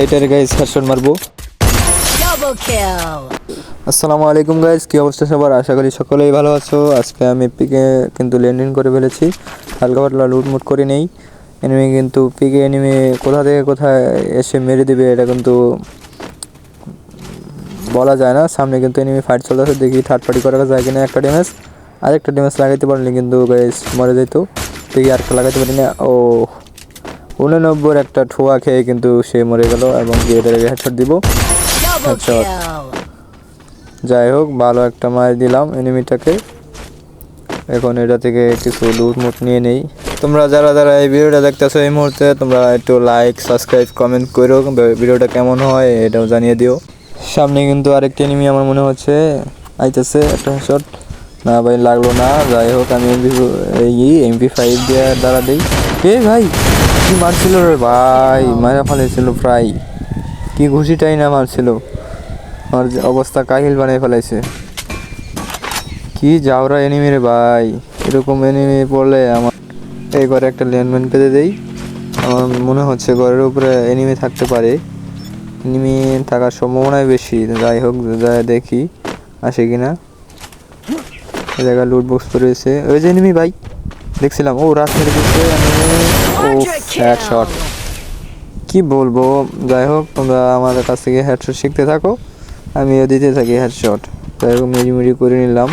এইটার guys headshot মারবো. আসসালামু আলাইকুম গাইস কি অবস্থা সবার? আশা করি সকলেই ভালো আছো। আজকে আমি পিকে কিন্তু লেনদেন করে ফেলেছি। হালকা পাতলা লুটমুট করে নেই। এনিমি কিন্তু পিকে এনিমি কোথা থেকে কোথায় এসে মেরে দিবে এটা কিন্তু বলা যায় না। সামনে কিন্তু এনিমি ফাইট চলতেছে দেখি থার্ড পার্টি করা যায় কিনা একটা ড্যামেজ আরেকটা ড্যামেজ লাগাইতে পারলে কিন্তু গাইস মরে যেত দেখি আরেকটা লাগাইতে পারি না। ও উননব্বইয়ের একটা ঠোয়া খেয়ে কিন্তু সে মরে গেল এবং গিয়ে হেডশট দিব। Headshot. যাই হোক ভালো একটা মার দিলাম এনিমিটাকে এখন এটা থেকে কিছু লুট মুট নিয়ে নেই। তোমরা যারা যারা এই ভিডিওটা দেখতেছো এই মুহূর্তে তোমরা একটু লাইক সাবস্ক্রাইব কমেন্ট করো। ভিডিওটা কেমন হয় এটাও জানিয়ে দিও। সামনে কিন্তু আরেকটা এনিমি আমার মনে হচ্ছে। আইতেছে একটা শট না ভাই লাগল না। যাই হোক আমি এমপি এই এমপি ফাইভ দিয়ে দ্বারা দিই। এ ভাই! কি মারছিল রে ভাই মারা ফেলেছিল প্রায়। কি ঘুষিটাই না মারছিল। আমার যে অবস্থা কাহিল বানিয়ে ফেলাইছে। কি যাওরা এনিমি রে ভাই এরকম এনিমি পড়লে আমার এই ঘরে একটা ল্যান্ডম্যান পেতে দেই। আমার মনে হচ্ছে ঘরের উপরে এনিমি থাকতে পারে। এনিমি থাকার সম্ভাবনাই বেশি। যাই হোক যা দেখি আসে কিনা। এই জায়গায় লুট বক্স রয়েছে। ওই যে এনিমি ভাই দেখছিলাম। ও রাত মেরে দিচ্ছে ও Quadra এক শট kill. কি বলব? যাই হোক তোমরা আমাদের কাছ থেকে হেডশট শিখতে থাকো। আমিও দিতে থাকি হেডশট যাই হোক মিড়ি মিড়ি করে নিলাম।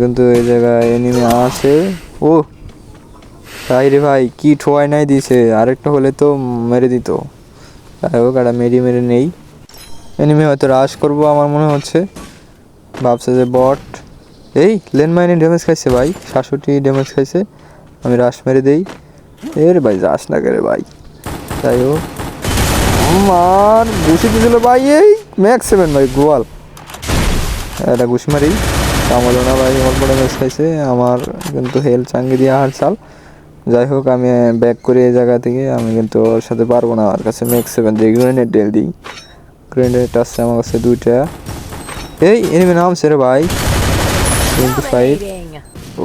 কিন্তু এই জায়গায় এনিমি আছে। ও তাই রে ভাই, কি ঠোয়াই নাই দিছে। আরেকটা হলে তো মেরে দিত। যাই হোক একটা মেরি মেরে নেই। এনিমি হয়তো রাশ করব আমার মনে হচ্ছে। ভাবছে যে বট এই লেন মাইনে ড্যামেজ খাইছে ভাই। সাতষট্টি ড্যামেজ খাইছে। আমি রাশ মেরে দেই। এর ভাই যাস না কে রে ভাই। যাই হোক। আমার ঘুষি দিয়েছিল ভাই এই ম্যাক্স সেভেন ভাই গোয়াল। এটা ঘুষি মারি। কামলো না ভাই অল্প ড্যামেজ খাইছে। আমার কিন্তু হেল চাঙ্গি দিয়ে হার চাল। যাই হোক আমি ব্যাক করি এই জায়গা থেকে। আমি কিন্তু ওর সাথে পারব না। আমার কাছে ম্যাক্স সেভেন দিয়ে গ্রেনেড ডেল দিই গ্রেনেড আসছে আমার কাছে দুইটা। এই এনিমি নামছে রে ভাই। টোয়েন্টি ফাইভ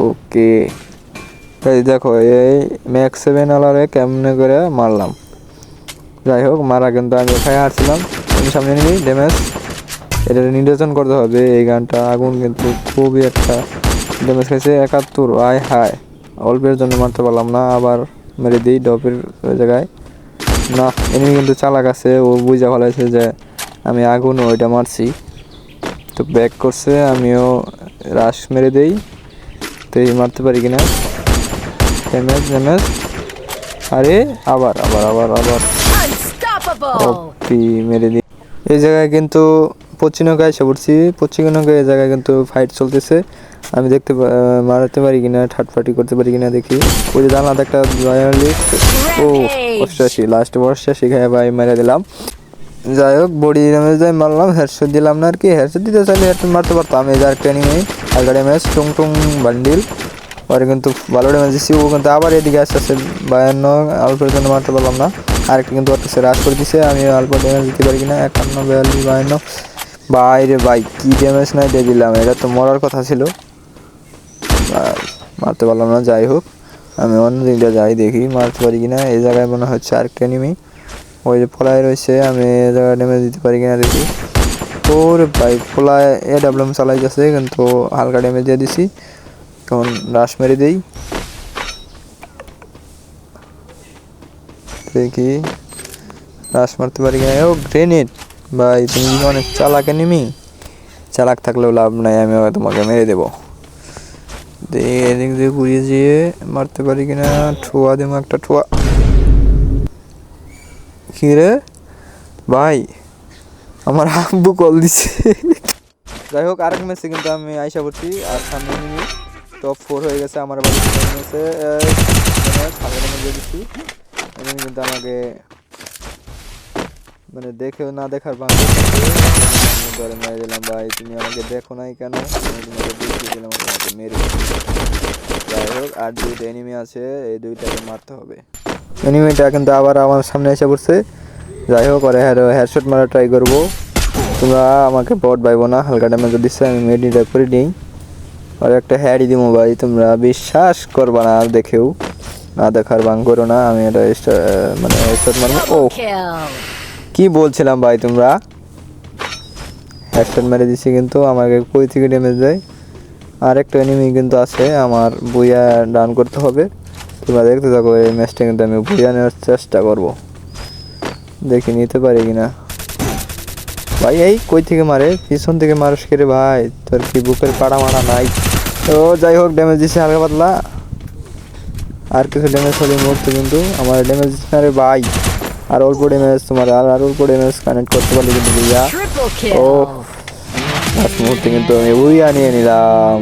ওকে এই দেখো, এই ম্যাক্স সেভেন আলারে কেমনে করে মারলাম? যাই হোক, মারা কিন্তু আমি ওখানে হারছিলাম। সামনে নিবি ড্যামেজ এটা নির্বাচন করতে হবে, এই গানটা আগুন কিন্তু খুবই একটা ড্যামেজ খাইছে। একাত্তর, আয় হায়। অল্পের জন্য মারতে পারলাম না, আবার মেরে দিই ডপের জায়গায়। না এনিমি কিন্তু চালাক আছে, ও বুঝা ফেলাইছে যে আমি আগুন ওইটা মারছি। তো ব্যাক করছে, আমিও রাশ মেরে দেই। তো এই মারতে পারি কিনা? ড্যামেজ ড্যামেজ আরে আবার আবার আবার আবার. ওপি মেরে দিই এই জায়গায় কিন্তু পশ্চিমনৌকা এসে পড়ছি পশ্চিমনৌকা এই জায়গায় কিন্তু ফাইট চলতেছে। আমি দেখতে মারাতে পারি কিনা থার্ড পার্টি করতে পারি কিনা দেখি। ওই যে জানলাতে একটা জয়ালিস্ট ও অষ্টাশি লাস্ট অষ্টাশি খাই ভাই মেরে দিলাম। যাই হোক বডি ড্যামেজ দিয়ে মারলাম হেডশট দিলাম না আর কি। হেডশট দিতে চাইলে হেডশট মারতে পারতাম। এই যার ট্রেনিং নেই। হালকা ড্যামেজ টুং টুং বান্ডিল পরে কিন্তু ভালো ড্যামেজ দিচ্ছি ও কিন্তু আবার এদিকে আসতে আসতে বায়ান্ন অল্পের জন্য মারতে পারলাম না। আরেকটা কিন্তু একটা রাশ করে দিছে। আমি অল্প ড্যামেজ দিতে পারি কিনা, একান্ন, বিয়াল্লিশ, বায়ান্ন। বাইরে ভাই, কি ড্যামেজ নাই দিয়ে দিলাম। এটা তো মরার কথা ছিল। মারতে পারলাম না, যাই হোক। আমি অন্য দিকটা যাই দেখি, মারতে পারি কিনা। এই জায়গায় মনে হচ্ছে আরেকটা এনিমি ওই যে ফলায় রয়েছে, আমি এ জায়গায় ড্যামেজ দিতে পারি কিনা দেখি। ওরে ভাই ফলায় এ ডাব্লিউএম চালাই যাচ্ছে, কিন্তু হালকা ড্যামেজ দিয়ে দিছি। এখন রাশ মেরে দেই। দেখি রাশ মারতে পারি কিনা? ও গ্রেনেড ভাই, তুমি অনেক চালাকে এনিমি চালাক থাকলেও লাভ নাই, আমি তোমাকে মেরে দেবো। দিয়ে এদিক দিয়ে ঘুরিয়ে যেয়ে মারতে পারি কিনা? ঠোয়া দেবো একটা ঠোয়া। কি রে? ভাই, আমার আব্বু কল দিছে। যাই হোক, আরেক ম্যাচে কিন্তু আমি আইসা পড়ছি, আর সামনে নিয়ে টপ ফোর হয়ে গেছে আমার বাড়ি ম্যাচে সামনে দিয়ে দিচ্ছি। enemy কিন্তু আমাকে মানে দেখেও না দেখার বাংলা মেরে দিলাম, ভাই, তুমি আমাকে দেখো নাই কেন? দিলাম মেরে যাই হোক, আর দুইটা এনিমি আছে, এই দুইটাকে মারতে হবে। এনিমিটা কিন্তু আবার আমার সামনে এসে পড়ছে। যাই হোক, ওরে হেডশট মারা ট্রাই করব। তোমরা আমাকে বট পাইবো না, হালকা ড্যামেজ দিচ্ছে, আমি মেডিটা করে নিই আর একটা হ্যাডি দিবো ভাই তোমরা বিশ্বাস করবা না দেখেও। না দেখার বাং করো না আমি এটা মানে মারবো। ও কি বলছিলাম ভাই তোমরা? হেডশট মেরে দিছি কিন্তু আমাকে কই থেকে ড্যামেজ দেয়? আর একটা এনিমি কিন্তু আছে আমার বুইয়া ডান করতে হবে। তোমরা দেখতে থাকো এই ম্যাচটা কিন্তু আমি বুইয়া নেওয়ার চেষ্টা করব। দেখি নিতে পারি কিনা। ভাই এই কই থেকে মারে? পিছন থেকে মানুষ রে ভাই? তোর কি বুকের পাড়া মারা নাই? তো যাই হোক ড্যামেজ দিছে হালকা পাতলা। আর কিছু ড্যামেজ হলে মুহূর্তে কিন্তু আমার ড্যামেজ দিচ্ছে রে ভাই। আর অল্প ড্যামেজ তোমার আর আর অল্প ড্যামেজ কানেক্ট করতে পারলে কিন্তু Triple ও. লাস্ট মুহূর্তে কিন্তু আমি বুইয়া নিয়ে নিলাম।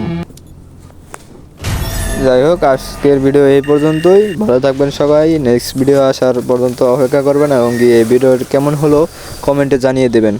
যাই হোক আজকের ভিডিও এই পর্যন্তই। ভালো থাকবেন সবাই। নেক্সট ভিডিও আসার পর্যন্ত অপেক্ষা করবেন এবং এই ভিডিওর কেমন হলো কমেন্টে জানিয়ে দেবেন।